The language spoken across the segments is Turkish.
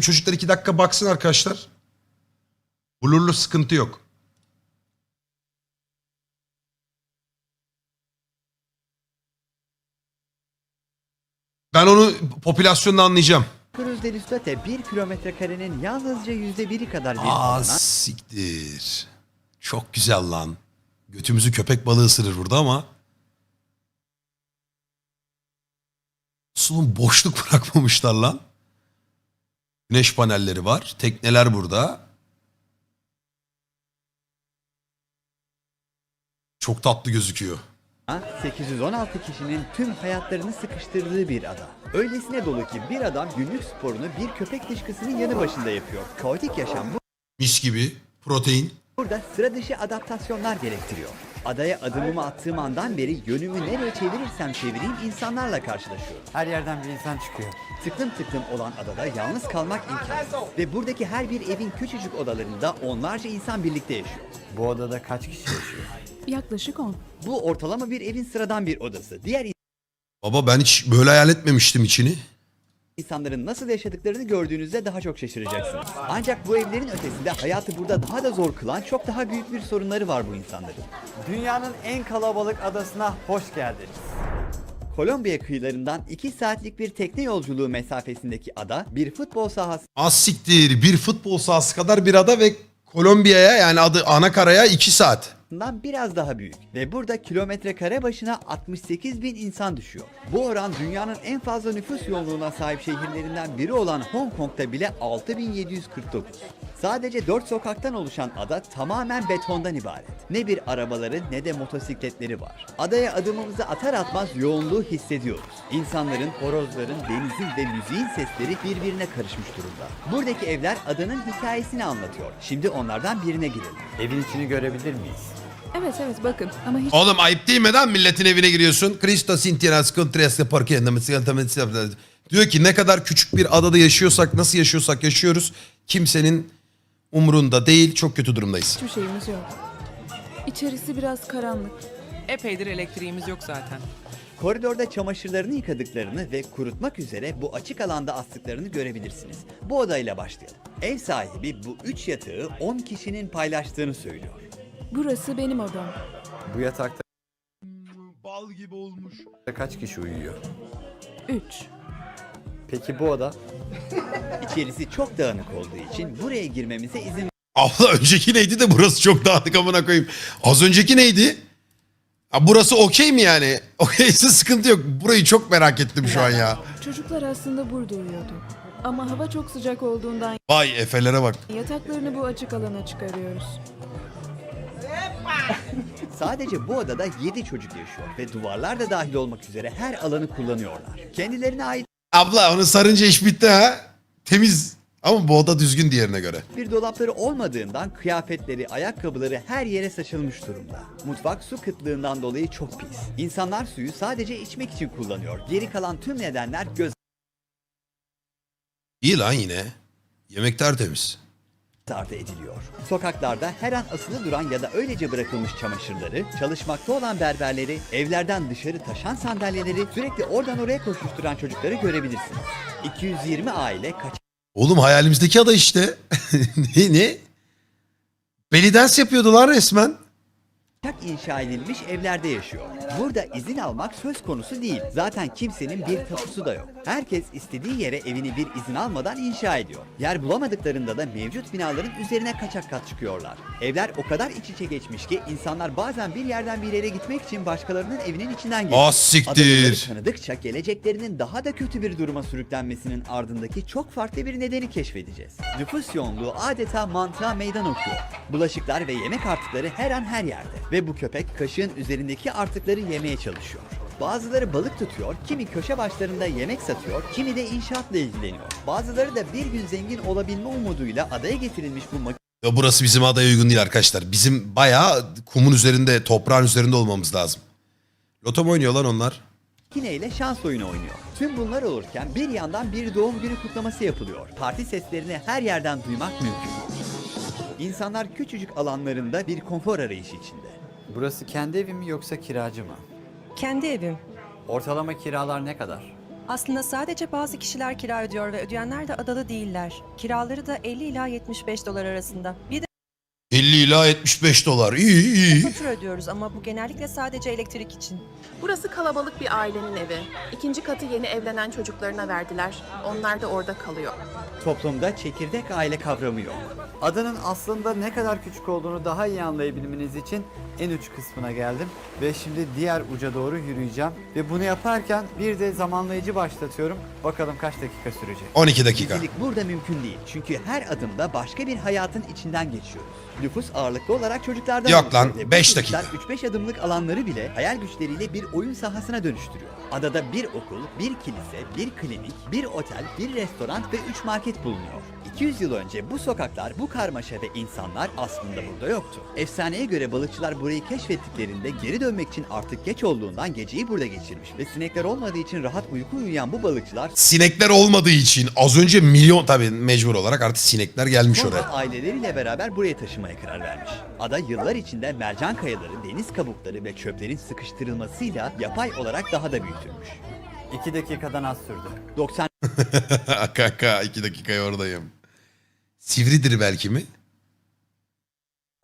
Çocuklar iki dakika baksın arkadaşlar. Blurlu sıkıntı yok. Ben onu popülasyonda anlayacağım. Cruz del Ustate 1 kilometre karenin yalnızca yüzde biri kadar bir Aa alana siktir. Çok güzel lan. Götümüzü köpek balığı ısırır burada ama. Sulun boşluk bırakmamışlar lan. Güneş panelleri var. Tekneler burada. Çok tatlı gözüküyor. 816 kişinin tüm hayatlarını sıkıştırdığı bir ada. Öylesine dolu ki bir adam günlük sporunu bir köpek dışkısının yanı başında yapıyor. Kaotik yaşam bu- Mis gibi. Protein. burada sıra dışı adaptasyonlar gerektiriyor. Adaya adımımı attığım andan beri yönümü nereye çevirirsem çevireyim insanlarla karşılaşıyorum. Her yerden bir insan çıkıyor. Tıklım tıklım olan adada yalnız kalmak imkansız. Ve buradaki her bir evin küçücük odalarında onlarca insan birlikte yaşıyor. Bu odada kaç kişi yaşıyor? Yaklaşık 10. Bu ortalama bir evin sıradan bir odası. Diğer Baba ben hiç böyle hayal etmemiştim içini. İnsanların nasıl yaşadıklarını gördüğünüzde daha çok şaşıracaksınız. Ancak bu evlerin ötesinde hayatı burada daha da zor kılan çok daha büyük bir sorunları var bu insanların. Dünyanın en kalabalık adasına hoş geldiniz. Kolombiya kıyılarından 2 saatlik bir tekne yolculuğu mesafesindeki ada bir futbol sahası Az siktir. Bir futbol sahası kadar bir ada ve Kolombiya'ya yani adı Anakara'ya 2 saat. Bundan biraz daha büyük ve burada kilometre kare başına 68 bin insan düşüyor. Bu oran dünyanın en fazla nüfus yoğunluğuna sahip şehirlerinden biri olan Hong Kong'da bile 6749. Sadece 4 sokaktan oluşan ada tamamen betondan ibaret. Ne bir arabaları ne de motosikletleri var. Adaya adımımızı atar atmaz yoğunluğu hissediyoruz. İnsanların, horozların, denizin ve müziğin sesleri birbirine karışmış durumda. Buradaki evler adanın hikayesini anlatıyor. Şimdi onlardan birine girelim. Evin içini görebilir miyiz? Evet evet bakın ama hiç Oğlum ayıp değil mi lan milletin evine giriyorsun? Cristo Sintinas Contres Parque Diyor ki ne kadar küçük bir adada yaşıyorsak nasıl yaşıyorsak yaşıyoruz. Kimsenin umrunda değil çok kötü durumdayız. hiçbir şeyimiz yok. İçerisi biraz karanlık. Epeydir elektriğimiz yok zaten. Koridorda çamaşırlarını yıkadıklarını ve kurutmak üzere bu açık alanda astıklarını görebilirsiniz. Bu odayla başlayalım. Ev sahibi bu üç yatağı 10 kişinin paylaştığını söylüyor. Burası benim odam. Bu yatakta Bal gibi olmuş. kaç kişi uyuyor? 3. Peki bu oda? İçerisi çok dağınık olduğu için buraya girmemize izin Abla önceki neydi de burası çok dağınık amına koyayım. Az önceki neydi? Ha, burası okey mi yani? Okeyse sıkıntı yok. Burayı çok merak ettim şu an ya. Çocuklar aslında burada uyuyordu. Ama hava çok sıcak olduğundan Vay efelere bak. yataklarını bu açık alana çıkarıyoruz. Sadece bu odada 7 çocuk yaşıyor ve duvarlar da dahil olmak üzere her alanı kullanıyorlar. Kendilerine ait Abla onu sarınca iş bitti ha. Temiz. Ama bu oda düzgün diğerine göre. bir dolapları olmadığından kıyafetleri, ayakkabıları her yere saçılmış durumda. Mutfak su kıtlığından dolayı çok pis. İnsanlar suyu sadece içmek için kullanıyor. Geri kalan tüm nedenler göz İyi lan yine. Yemek tertemiz. Ardı ediliyor. Sokaklarda her an asılı duran ya da öylece bırakılmış çamaşırları, çalışmakta olan berberleri, evlerden dışarı taşan sandalyeleri, sürekli oradan oraya koşuşturan çocukları görebilirsiniz. 220 aile Oğlum hayalimizdeki ada işte. ne ne? Belly dance yapıyordular resmen. Kaçak inşa edilmiş evlerde yaşıyor. Burada izin almak söz konusu değil. Zaten kimsenin bir tapusu da yok. Herkes istediği yere evini bir izin almadan inşa ediyor. Yer bulamadıklarında da mevcut binaların üzerine kaçak kat çıkıyorlar. Evler o kadar iç içe geçmiş ki insanlar bazen bir yerden bir yere gitmek için başkalarının evinin içinden geçiyor. Ah siktir. Adaları tanıdıkça geleceklerinin daha da kötü bir duruma sürüklenmesinin ardındaki çok farklı bir nedeni keşfedeceğiz. Nüfus yoğunluğu adeta mantığa meydan okuyor. Bulaşıklar ve yemek artıkları her an her yerde. Ve bu köpek kaşığın üzerindeki artıkları yemeye çalışıyor. Bazıları balık tutuyor, kimi köşe başlarında yemek satıyor, kimi de inşaatla ilgileniyor. Bazıları da bir gün zengin olabilme umuduyla adaya getirilmiş bu Ya burası bizim adaya uygun değil arkadaşlar. Bizim bayağı kumun üzerinde, toprağın üzerinde olmamız lazım. Loto mu oynuyor lan onlar? makineyle şans oyunu oynuyor. Tüm bunlar olurken bir yandan bir doğum günü kutlaması yapılıyor. Parti seslerini her yerden duymak mümkün. İnsanlar küçücük alanlarında bir konfor arayışı içinde. Burası kendi evi mi yoksa kiracı mı? Kendi evim. Ortalama kiralar ne kadar? Aslında sadece bazı kişiler kira ödüyor ve ödeyenler de adalı değiller. Kiraları da 50 ila 75 dolar arasında. Bir de 50 ila 75 dolar. İyi iyi. fatura ödüyoruz ama bu genellikle sadece elektrik için. Burası kalabalık bir ailenin evi. İkinci katı yeni evlenen çocuklarına verdiler. Onlar da orada kalıyor. Toplumda çekirdek aile kavramı yok. Adanın aslında ne kadar küçük olduğunu daha iyi anlayabilmeniz için en uç kısmına geldim. Ve şimdi diğer uca doğru yürüyeceğim. Ve bunu yaparken bir de zamanlayıcı başlatıyorum. Bakalım kaç dakika sürecek. 12 dakika. Gizlilik burada mümkün değil. Çünkü her adımda başka bir hayatın içinden geçiyoruz. Nüfus ağırlıklı olarak çocuklardan Yok oluşuyor lan, ve bu beş çocuklar dakika. 3-5 adımlık alanları bile hayal güçleriyle bir oyun sahasına dönüştürüyor. Adada bir okul, bir kilise, bir klinik, bir otel, bir restoran ve 3 market bulunuyor. 200 yıl önce bu sokaklar, bu karmaşa ve insanlar aslında burada yoktu. Efsaneye göre balıkçılar burayı keşfettiklerinde geri dönmek için artık geç olduğundan geceyi burada geçirmiş ve sinekler olmadığı için rahat uyku uyuyan bu balıkçılar Sinekler olmadığı için az önce milyon tabii mecbur olarak artık sinekler gelmiş Sonra oraya. aileleriyle beraber buraya taşımaya karar vermiş. Ada yıllar içinde mercan kayaları, deniz kabukları ve çöplerin sıkıştırılmasıyla yapay olarak daha da büyütülmüş. 2 dakikadan az sürdü. 90 Kaka 2 dakikaya oradayım. Sivridir belki mi?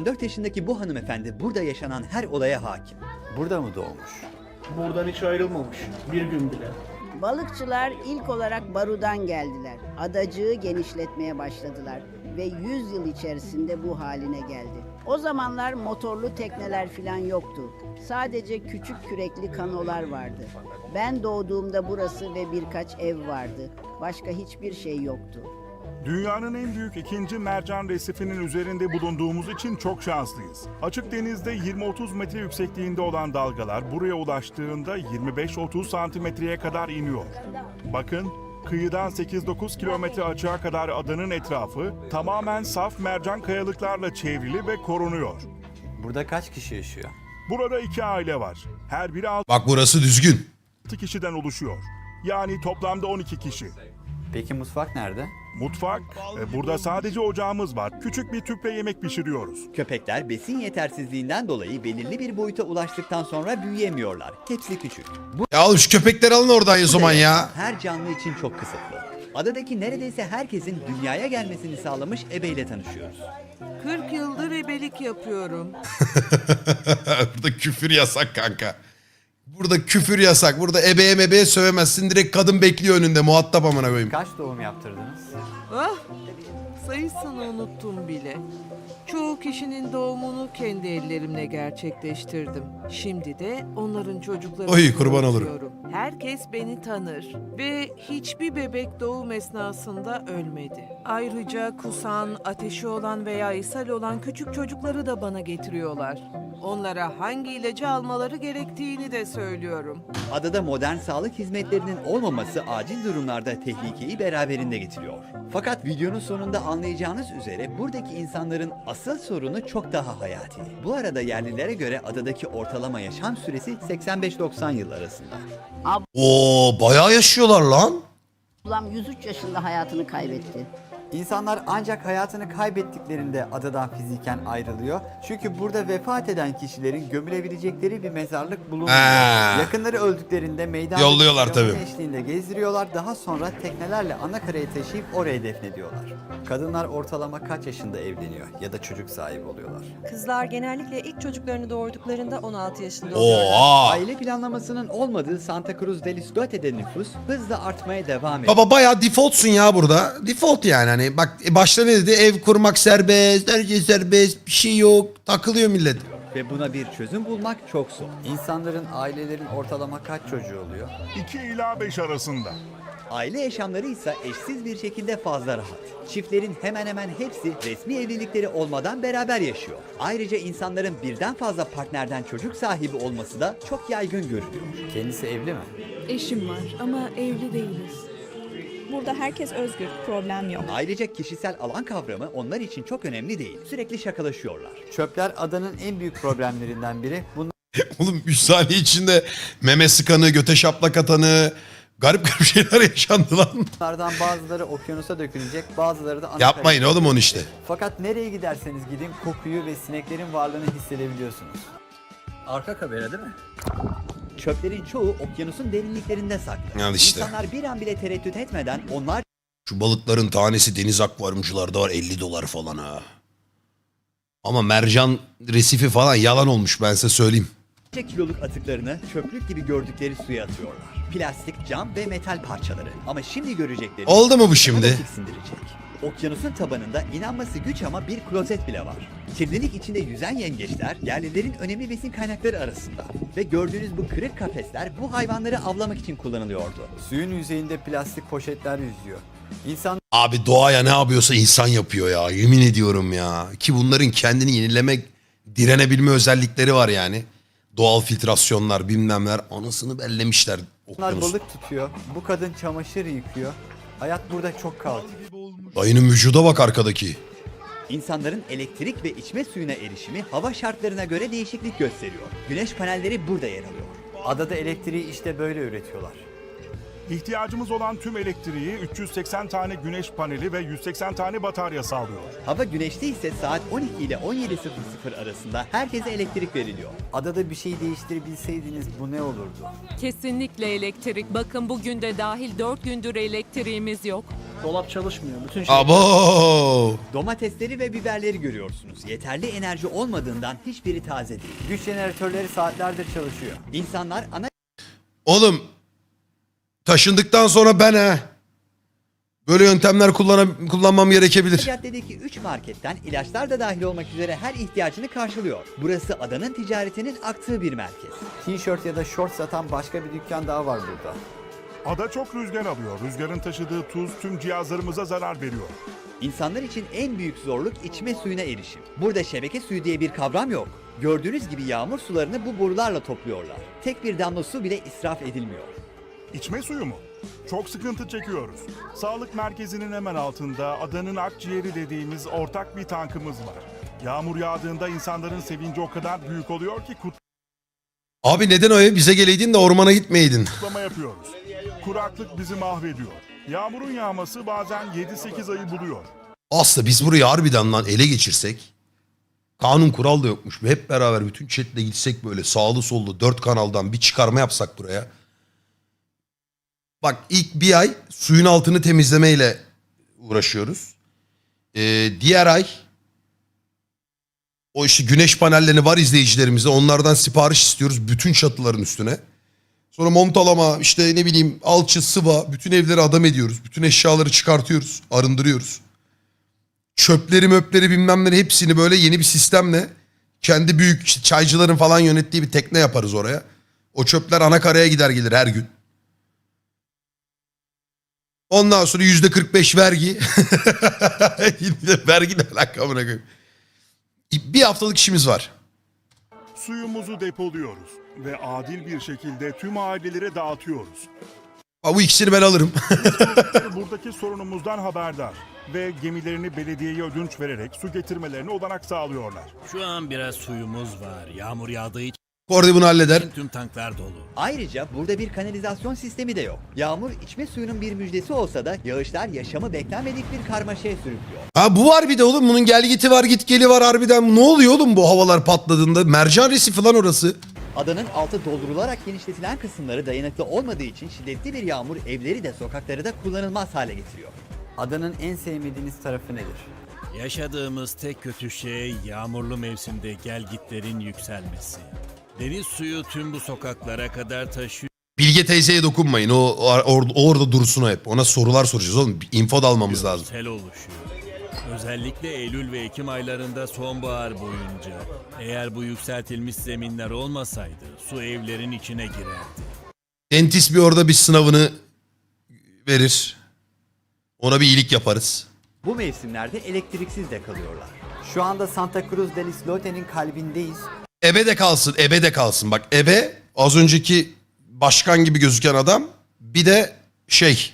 4 yaşındaki bu hanımefendi burada yaşanan her olaya hakim. Burada mı doğmuş? Buradan hiç ayrılmamış. Bir gün bile. Balıkçılar ilk olarak Baru'dan geldiler. Adacığı genişletmeye başladılar ve 100 yıl içerisinde bu haline geldi. O zamanlar motorlu tekneler filan yoktu. Sadece küçük kürekli kanolar vardı. Ben doğduğumda burası ve birkaç ev vardı. Başka hiçbir şey yoktu. Dünyanın en büyük ikinci mercan resifinin üzerinde bulunduğumuz için çok şanslıyız. Açık denizde 20-30 metre yüksekliğinde olan dalgalar buraya ulaştığında 25-30 santimetreye kadar iniyor. Bakın, kıyıdan 8-9 kilometre açığa kadar adanın etrafı tamamen saf mercan kayalıklarla çevrili ve korunuyor. Burada kaç kişi yaşıyor? Burada iki aile var. Her biri 6 Bak burası düzgün. kişiden oluşuyor. Yani toplamda 12 kişi. Peki mutfak nerede? Mutfak, e, burada sadece ocağımız var. Küçük bir tüple yemek pişiriyoruz. Köpekler besin yetersizliğinden dolayı belirli bir boyuta ulaştıktan sonra büyüyemiyorlar. Hepsi küçük. Bu Ya oğlum şu köpekleri alın oradan o zaman ya. Her canlı için çok kısıtlı. Adadaki neredeyse herkesin dünyaya gelmesini sağlamış ebeyle tanışıyoruz. 40 yıldır ebelik yapıyorum. Burada küfür yasak kanka. Burada küfür yasak. Burada ebeğe mebeğe sövemezsin. Direkt kadın bekliyor önünde muhatap amına koyayım. Kaç doğum yaptırdınız? Ah, sayısını unuttum bile. Çoğu kişinin doğumunu kendi ellerimle gerçekleştirdim. Şimdi de onların çocuklarını Oy, kurban olurum. Herkes beni tanır ve hiçbir bebek doğum esnasında ölmedi. Ayrıca kusan, ateşi olan veya ishal olan küçük çocukları da bana getiriyorlar. Onlara hangi ilacı almaları gerektiğini de söylüyorum. Adada modern sağlık hizmetlerinin olmaması acil durumlarda tehlikeyi beraberinde getiriyor. Fakat videonun sonunda anlayacağınız üzere buradaki insanların asıl sorunu çok daha hayati. Bu arada yerlilere göre adadaki ortalama yaşam süresi 85-90 yıl arasında. Oo bayağı yaşıyorlar lan. Ablam 103 yaşında hayatını kaybetti. İnsanlar ancak hayatını kaybettiklerinde adadan fiziken ayrılıyor. Çünkü burada vefat eden kişilerin gömülebilecekleri bir mezarlık bulunmuyor. Ha. Yakınları öldüklerinde meydan Yolluyorlar tabii. eşliğinde gezdiriyorlar. Daha sonra teknelerle ana karaya taşıyıp oraya defnediyorlar. Kadınlar ortalama kaç yaşında evleniyor ya da çocuk sahibi oluyorlar? Kızlar genellikle ilk çocuklarını doğurduklarında 16 yaşında oluyorlar. Oha. Aile planlamasının olmadığı Santa Cruz del Islote'de nüfus hızla artmaya devam ediyor. Baba bayağı defaultsun ya burada. Default yani hani bak e, başta ne dedi? Ev kurmak serbest, her şey serbest, bir şey yok. Takılıyor millet. Ve buna bir çözüm bulmak çok zor. İnsanların, ailelerin ortalama kaç çocuğu oluyor? 2 ila 5 arasında. Aile yaşamları ise eşsiz bir şekilde fazla rahat. Çiftlerin hemen hemen hepsi resmi evlilikleri olmadan beraber yaşıyor. Ayrıca insanların birden fazla partnerden çocuk sahibi olması da çok yaygın görülüyor. Kendisi evli mi? Eşim var ama evli değiliz. Burada herkes özgür, problem yok. Ayrıca kişisel alan kavramı onlar için çok önemli değil. Sürekli şakalaşıyorlar. Çöpler adanın en büyük problemlerinden biri. Oğlum 3 saniye içinde meme sıkanı, göte şaplak atanı, garip garip şeyler yaşandı lan. Bunlardan bazıları okyanusa dökülecek, bazıları da ana Yapmayın oğlum onu işte. Fakat nereye giderseniz gidin kokuyu ve sineklerin varlığını hissedebiliyorsunuz. Arka kamera değil mi? Çöplerin çoğu okyanusun derinliklerinde saklı. Al işte. İnsanlar bir an bile tereddüt etmeden onlar Şu balıkların tanesi deniz akvaryumcularda var 50 dolar falan ha. Ama mercan resifi falan yalan olmuş ben size söyleyeyim. kiloluk atıklarını çöplük gibi gördükleri suya atıyorlar. Plastik, cam ve metal parçaları. Ama şimdi görecekleri Oldu mu bu daha da şimdi? tiksindirecek. Okyanusun tabanında inanması güç ama bir klozet bile var. Kirlilik içinde yüzen yengeçler yerlilerin önemli besin kaynakları arasında. Ve gördüğünüz bu kırık kafesler bu hayvanları avlamak için kullanılıyordu. Suyun yüzeyinde plastik poşetler yüzüyor. İnsanlar Abi doğaya ne yapıyorsa insan yapıyor ya. Yemin ediyorum ya. Ki bunların kendini yenilemek, direnebilme özellikleri var yani. Doğal filtrasyonlar bilmemler anasını bellemişler. okyanus. balık tutuyor. Bu kadın çamaşır yıkıyor. Hayat burada çok kaotik. Dayının vücuda bak arkadaki. İnsanların elektrik ve içme suyuna erişimi hava şartlarına göre değişiklik gösteriyor. Güneş panelleri burada yer alıyor. Adada elektriği işte böyle üretiyorlar. İhtiyacımız olan tüm elektriği 380 tane güneş paneli ve 180 tane batarya sağlıyor. Hava güneşte ise saat 12 ile 17.00 arasında herkese elektrik veriliyor. Adada bir şey değiştirebilseydiniz bu ne olurdu? Kesinlikle elektrik. Bakın bugün de dahil 4 gündür elektriğimiz yok. Dolap çalışmıyor. Bütün şey Abo! Domatesleri ve biberleri görüyorsunuz. Yeterli enerji olmadığından hiçbiri taze değil. Güç jeneratörleri saatlerdir çalışıyor. İnsanlar ana Oğlum taşındıktan sonra ben ha. Böyle yöntemler kullanam kullanmam gerekebilir. caddedeki 3 marketten ilaçlar da dahil olmak üzere her ihtiyacını karşılıyor. Burası adanın ticaretinin aktığı bir merkez. T-shirt ya da short satan başka bir dükkan daha var burada. Ada çok rüzgar alıyor. Rüzgarın taşıdığı tuz tüm cihazlarımıza zarar veriyor. İnsanlar için en büyük zorluk içme suyuna erişim. Burada şebeke suyu diye bir kavram yok. Gördüğünüz gibi yağmur sularını bu borularla topluyorlar. Tek bir damla su bile israf edilmiyor. İçme suyu mu? Çok sıkıntı çekiyoruz. Sağlık merkezinin hemen altında adanın akciğeri dediğimiz ortak bir tankımız var. Yağmur yağdığında insanların sevinci o kadar büyük oluyor ki Abi neden o ev bize geleydin de ormana gitmeydin? kutlama yapıyoruz. Kuraklık bizi mahvediyor. Yağmurun yağması bazen 7-8 ayı buluyor. Aslında biz burayı harbiden lan ele geçirsek. Kanun kural da yokmuş. Hep beraber bütün chatle gitsek böyle sağlı sollu dört kanaldan bir çıkarma yapsak buraya. Bak ilk bir ay suyun altını temizlemeyle uğraşıyoruz. Ee, diğer ay o işte güneş panellerini var izleyicilerimize onlardan sipariş istiyoruz bütün çatıların üstüne. Sonra montalama işte ne bileyim alçı sıva bütün evleri adam ediyoruz. Bütün eşyaları çıkartıyoruz arındırıyoruz çöpleri möpleri bilmemleri hepsini böyle yeni bir sistemle kendi büyük çaycıların falan yönettiği bir tekne yaparız oraya. O çöpler ana karaya gider gelir her gün. Ondan sonra yüzde 45 vergi. vergi ne alaka amına koyayım. Bir haftalık işimiz var. Suyumuzu depoluyoruz ve adil bir şekilde tüm ailelere dağıtıyoruz. Bu ikisini ben alırım. Buradaki sorunumuzdan haberdar ve gemilerini belediyeye ödünç vererek su getirmelerine olanak sağlıyorlar. Şu an biraz suyumuz var. Yağmur yağdığı için Kordi bunu halleder. tüm tanklar dolu. Ayrıca burada bir kanalizasyon sistemi de yok. Yağmur içme suyunun bir müjdesi olsa da yağışlar yaşamı beklenmedik bir karmaşaya sürüklüyor. Ha bu var bir de oğlum bunun gel giti var git geli var harbiden. Ne oluyor oğlum bu havalar patladığında? Mercan resifi lan orası. Adanın altı doldurularak genişletilen kısımları dayanıklı olmadığı için şiddetli bir yağmur evleri de sokakları da kullanılmaz hale getiriyor. Adanın en sevmediğiniz tarafı nedir? Yaşadığımız tek kötü şey yağmurlu mevsimde gelgitlerin yükselmesi. Deniz suyu tüm bu sokaklara kadar taşıyor. Bilge teyzeye dokunmayın. O, or- o orada dursun o hep. Ona sorular soracağız oğlum. Bir Info da almamız lazım. Sel oluşuyor. Özellikle Eylül ve Ekim aylarında sonbahar boyunca. Eğer bu yükseltilmiş zeminler olmasaydı su evlerin içine girerdi. Dentist bir orada bir sınavını verir. Ona bir iyilik yaparız. Bu mevsimlerde elektriksiz de kalıyorlar. Şu anda Santa Cruz del Islote'nin kalbindeyiz. Ebe de kalsın, ebe de kalsın. Bak ebe az önceki başkan gibi gözüken adam. Bir de şey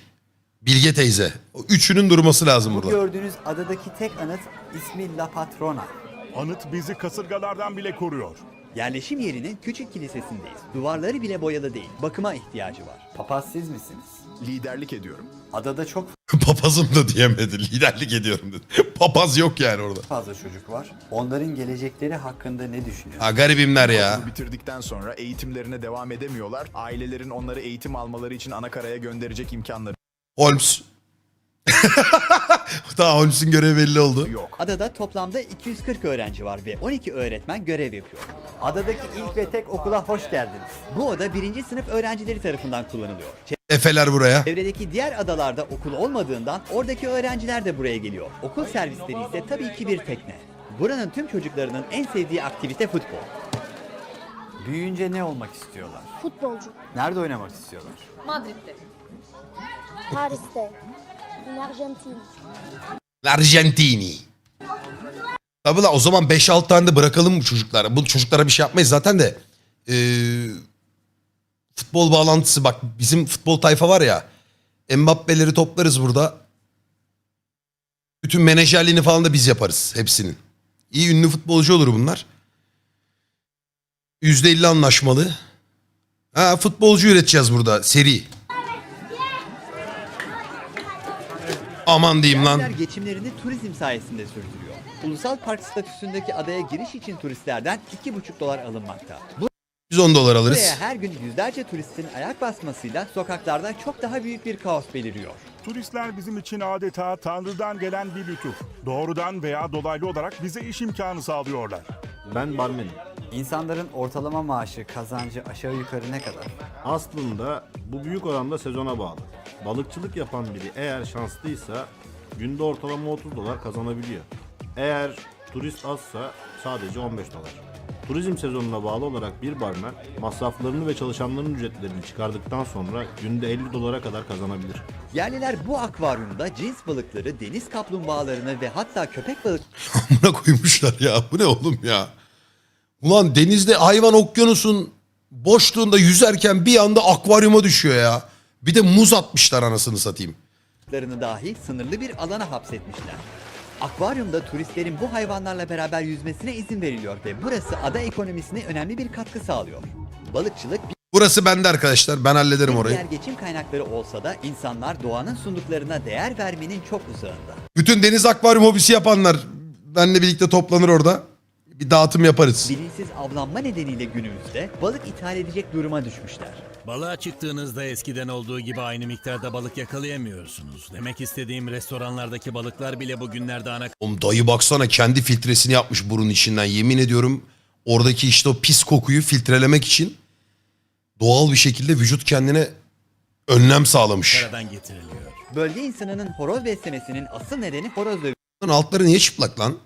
Bilge teyze. O üçünün durması lazım Bu burada. gördüğünüz adadaki tek anıt ismi La Patrona. Anıt bizi kasırgalardan bile koruyor. Yerleşim yerinin küçük kilisesindeyiz. Duvarları bile boyalı değil. Bakıma ihtiyacı var. Papaz siz misiniz? Liderlik ediyorum. Adada çok Papazım da diyemedi. Liderlik ediyorum dedi. Papaz yok yani orada. fazla çocuk var. Onların gelecekleri hakkında ne düşünüyorsun? Ha garibimler ya. Okulu bitirdikten sonra eğitimlerine devam edemiyorlar. Ailelerin onları eğitim almaları için anakaraya gönderecek imkanları Holmes. Daha Holmes'un görevi belli oldu. yok. Adada toplamda 240 öğrenci var ve 12 öğretmen görev yapıyor. Adadaki ilk ve tek okula hoş geldiniz. Bu oda birinci sınıf öğrencileri tarafından kullanılıyor. Efeler buraya. Çevredeki diğer adalarda okul olmadığından oradaki öğrenciler de buraya geliyor. Okul servisleri ise tabii ki bir tekne. Buranın tüm çocuklarının en sevdiği aktivite futbol. Büyüyünce ne olmak istiyorlar? Futbolcu. Nerede oynamak istiyorlar? Madrid'de. Paris'te. In Arjantin. Argentini. Tabi la o zaman 5-6 tane de bırakalım bu çocuklara. Bu çocuklara bir şey yapmayız zaten de. Ee, futbol bağlantısı bak bizim futbol tayfa var ya. Mbappe'leri toplarız burada. Bütün menajerliğini falan da biz yaparız hepsinin. İyi ünlü futbolcu olur bunlar. %50 anlaşmalı. Ha, futbolcu üreteceğiz burada seri. Aman diyeyim lan. Yerliler geçimlerini turizm sayesinde sürdürüyor. Ulusal park statüsündeki adaya giriş için turistlerden 2,5 dolar alınmakta. Bu Biz 10 dolar alırız. Buraya her gün yüzlerce turistin ayak basmasıyla sokaklarda çok daha büyük bir kaos beliriyor. Turistler bizim için adeta Tanrı'dan gelen bir lütuf. Doğrudan veya dolaylı olarak bize iş imkanı sağlıyorlar. Ben barmenim. İnsanların ortalama maaşı, kazancı aşağı yukarı ne kadar? Aslında bu büyük oranda sezona bağlı. Balıkçılık yapan biri eğer şanslıysa günde ortalama 30 dolar kazanabiliyor. Eğer turist azsa sadece 15 dolar. Turizm sezonuna bağlı olarak bir barmen masraflarını ve çalışanların ücretlerini çıkardıktan sonra günde 50 dolara kadar kazanabilir. Yerliler bu akvaryumda cins balıkları, deniz kaplumbağalarını ve hatta köpek Buna koymuşlar ya. Bu ne oğlum ya? Ulan denizde hayvan okyanusun boşluğunda yüzerken bir anda akvaryuma düşüyor ya. Bir de muz atmışlar anasını satayım. dahi sınırlı bir alana hapsetmişler. Akvaryumda turistlerin bu hayvanlarla beraber yüzmesine izin veriliyor ve burası ada ekonomisine önemli bir katkı sağlıyor. Balıkçılık Burası bende arkadaşlar. Ben hallederim bir orayı. diğer geçim kaynakları olsa da insanlar doğanın sunduklarına değer vermenin çok uzağında. Bütün deniz akvaryum hobisi yapanlar benle birlikte toplanır orada. Bir dağıtım yaparız. Bilinçsiz avlanma nedeniyle günümüzde balık ithal edecek duruma düşmüşler. Balığa çıktığınızda eskiden olduğu gibi aynı miktarda balık yakalayamıyorsunuz. Demek istediğim restoranlardaki balıklar bile bugünlerde ana Oğlum dayı baksana kendi filtresini yapmış burun içinden. Yemin ediyorum oradaki işte o pis kokuyu filtrelemek için doğal bir şekilde vücut kendine önlem sağlamış. karadan getiriliyor. Bölge insanının horoz beslemesinin asıl nedeni horoz Lan altları niye çıplak lan?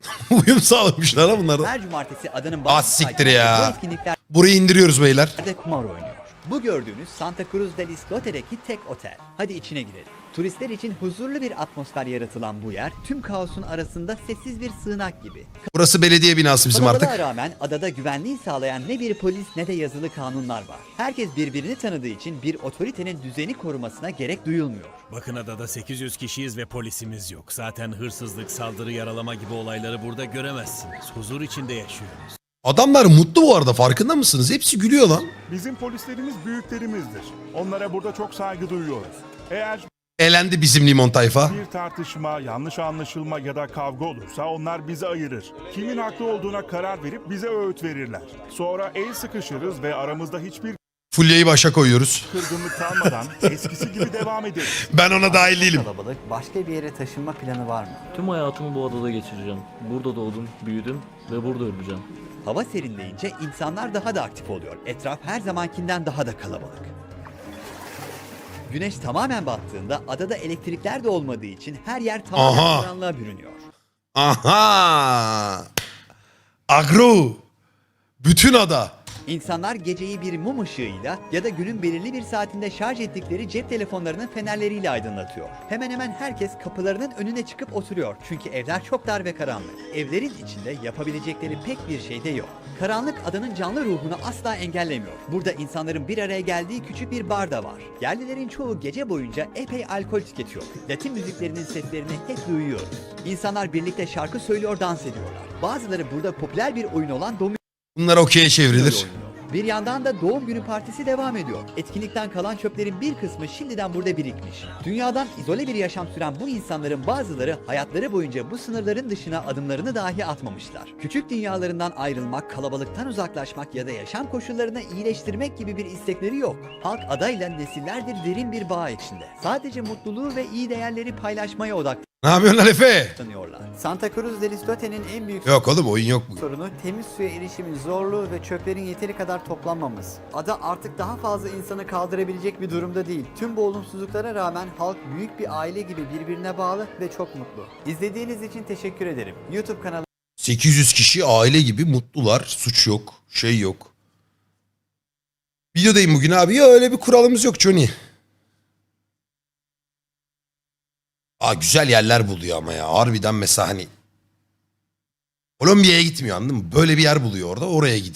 Uyum sağlamışlar ha bunlar. da. Her cumartesi adanın Ah bazı siktir sakinleri ya. Bu etkinliklerde Burayı indiriyoruz beyler. kumar oynuyor. Bu gördüğünüz Santa Cruz del Islote'deki tek otel. Hadi içine girelim. Turistler için huzurlu bir atmosfer yaratılan bu yer tüm kaosun arasında sessiz bir sığınak gibi. Burası belediye binası bizim Kalabalığa artık. rağmen adada güvenliği sağlayan ne bir polis ne de yazılı kanunlar var. Herkes birbirini tanıdığı için bir otoritenin düzeni korumasına gerek duyulmuyor. Bakın adada 800 kişiyiz ve polisimiz yok. Zaten hırsızlık, saldırı, yaralama gibi olayları burada göremezsiniz. Huzur içinde yaşıyoruz. Adamlar mutlu bu arada farkında mısınız? Hepsi gülüyor lan. Bizim polislerimiz büyüklerimizdir. Onlara burada çok saygı duyuyoruz. Eğer Elendi bizim limon tayfa. bir tartışma, yanlış anlaşılma ya da kavga olursa onlar bizi ayırır. Kimin haklı olduğuna karar verip bize öğüt verirler. Sonra el sıkışırız ve aramızda hiçbir Fulya'yı başa koyuyoruz. kırgınlık kalmadan eskisi gibi devam ederiz. Ben ona dahil değilim. Kalabalık. Başka bir yere taşınma planı var mı? Tüm hayatımı bu adada geçireceğim. Burada doğdum, büyüdüm ve burada öleceğim. Hava serinleyince insanlar daha da aktif oluyor. Etraf her zamankinden daha da kalabalık. Güneş tamamen battığında adada elektrikler de olmadığı için her yer tamamen Aha. karanlığa bürünüyor. Aha. Agro. Bütün ada. İnsanlar geceyi bir mum ışığıyla ya da günün belirli bir saatinde şarj ettikleri cep telefonlarının fenerleriyle aydınlatıyor. Hemen hemen herkes kapılarının önüne çıkıp oturuyor çünkü evler çok dar ve karanlık. Evlerin içinde yapabilecekleri pek bir şey de yok. Karanlık adanın canlı ruhunu asla engellemiyor. Burada insanların bir araya geldiği küçük bir bar da var. Yerlilerin çoğu gece boyunca epey alkol tüketiyor. Latin müziklerinin seslerini hep duyuyoruz. İnsanlar birlikte şarkı söylüyor, dans ediyorlar. Bazıları burada popüler bir oyun olan domino Bunlar okey'e çevrilir. Bir yandan da doğum günü partisi devam ediyor. Etkinlikten kalan çöplerin bir kısmı şimdiden burada birikmiş. Dünyadan izole bir yaşam süren bu insanların bazıları hayatları boyunca bu sınırların dışına adımlarını dahi atmamışlar. Küçük dünyalarından ayrılmak, kalabalıktan uzaklaşmak ya da yaşam koşullarını iyileştirmek gibi bir istekleri yok. Halk adayla nesillerdir derin bir bağ içinde. Sadece mutluluğu ve iyi değerleri paylaşmaya Ne yapıyorsun Efe? odaklanıyorlar. Santa Cruz del Istote'nin en büyük Yok oğlum oyun yok bu. sorunu temiz suya erişimin zorluğu ve çöplerin yeteri kadar toplanmaması. Ada artık daha fazla insanı kaldırabilecek bir durumda değil. Tüm bu olumsuzluklara rağmen halk büyük bir aile gibi birbirine bağlı ve çok mutlu. İzlediğiniz için teşekkür ederim. YouTube kanalı 800 kişi aile gibi mutlular. Suç yok. Şey yok. Videodayım bugün abi. Ya öyle bir kuralımız yok Johnny. Aa güzel yerler buluyor ama ya. Harbiden mesela hani Kolombiya'ya gitmiyor anladın mı? Böyle bir yer buluyor orada oraya gidiyor.